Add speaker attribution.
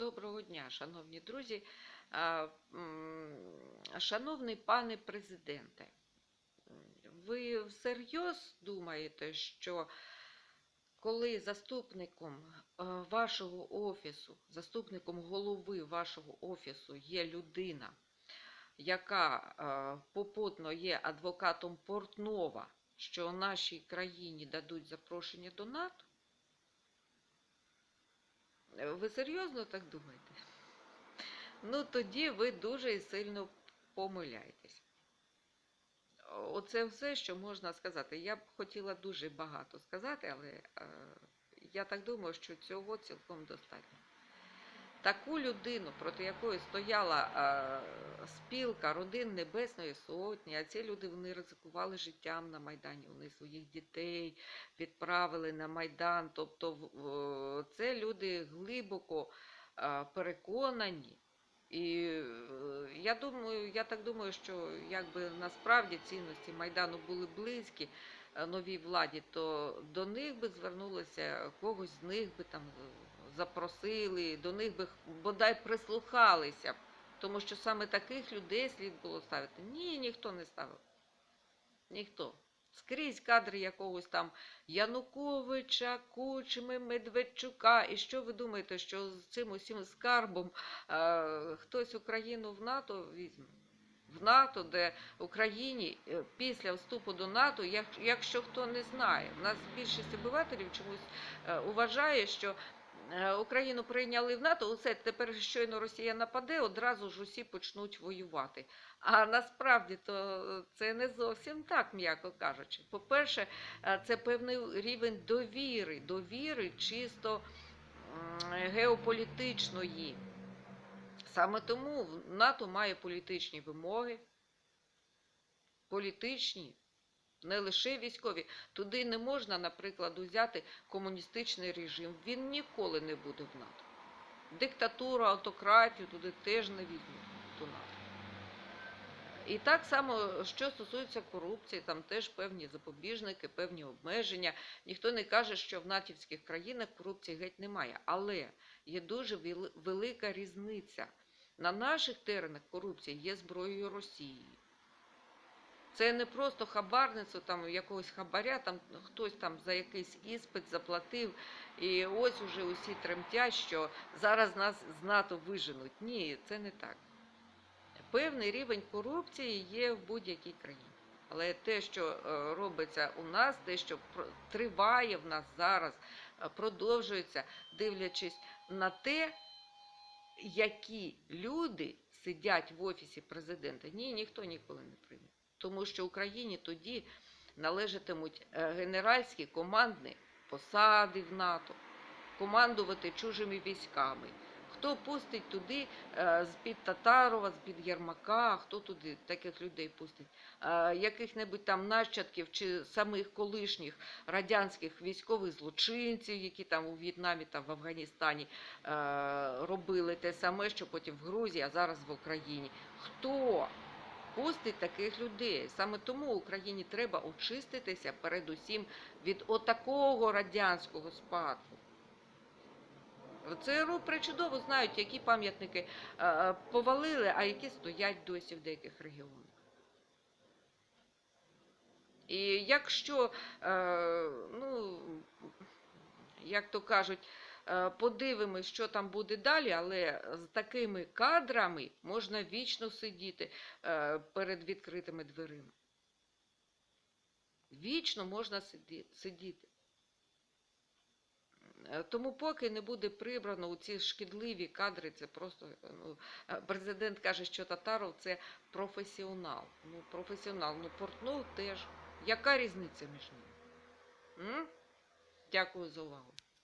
Speaker 1: Доброго дня, шановні друзі. Шановний пане президенте, ви всерйоз думаєте, що коли заступником вашого офісу, заступником голови вашого офісу є людина, яка попутно є адвокатом Портнова, що нашій країні дадуть запрошення до НАТО? Е, Ви серйозно так думаєте? Ну, тоді ви дуже сильно помиляєтесь. Оце все, що можна сказати. Я б хотіла дуже багато сказати, але е, я так думаю, що цього цілком достатньо. Таку людину, проти якої стояла е, спілка родин Небесної Сотні, а ці люди вони ризикували життям на Майдані. Вони своїх дітей відправили на Майдан. Тобто в- це люди глибоко е, переконані. І е, я думаю, я так думаю, що якби насправді цінності Майдану були близькі е, новій владі, то до них би звернулося, когось з них би там е, запросили, до них би бодай прислухалися, б. тому що саме таких людей слід було ставити. Ні, ніхто не ставив. Ніхто. Скрізь кадри якогось там Януковича, Кучми, Медведчука. І що ви думаєте, що з цим усім скарбом е, хтось Україну в НАТО візьме? В НАТО, де Україні е, після вступу до НАТО, як, якщо хто не знає, в нас більшість обивателів чомусь е, вважає, що Україну прийняли в НАТО, усе тепер щойно Росія нападе, одразу ж усі почнуть воювати. А насправді то це не зовсім так, м'яко кажучи. По-перше, е, це певний рівень довіри, довіри чисто геополітичної. Саме тому НАТО має політичні вимоги, політичні, не лише військові. Туди не можна, наприклад, взяти комуністичний режим. Він ніколи не буде в НАТО. Диктатуру, автократію туди теж не візьмуть до НАТО. І так само, що стосується корупції, там теж певні запобіжники, певні обмеження. Ніхто не каже, що в натівських країнах корупції геть немає. Але є дуже велика різниця. На наших теренах корупція є зброєю Росії. Це не просто хабарництво, там якогось хабаря, там хтось там за якийсь іспит заплатив, і ось уже усі тремтять, що зараз нас з НАТО виженуть. Ні, це не так. Певний рівень корупції є в будь-якій країні. Але те, що е, робиться у нас, те, що триває в нас зараз, е, продовжується, дивлячись на те, які люди сидять в офісі президента, ні, ніхто ніколи не прийме. Тому що Україні тоді належатимуть е, генеральські командні посади в НАТО, командувати чужими військами. Хто пустить туди е, з-під Татарова, з-під Єрмака, хто туди таких людей пустить? Е, Яких-небудь там нащадків чи самих колишніх радянських військових злочинців, які там у В'єтнамі та в Афганістані робили те саме, що потім в Грузії, а зараз в Україні. Хто пустить таких людей? Саме тому Україні треба очиститися передусім від отакого радянського спадку. ЦРУ причудово знають, які пам'ятники е, повалили, а які стоять досі в деяких регіонах. І якщо, е, ну, як то кажуть, подивимось, що там буде далі, але з такими кадрами можна вічно сидіти е, перед відкритими дверима. Вічно можна сидіти. Е, Тому поки не буде прибрано у ці шкідливі кадри, це просто ну, е, президент каже, що Татаров це професіонал. Ну, професіонал, ну Портнов теж. Яка різниця між ними? М? Дякую за увагу.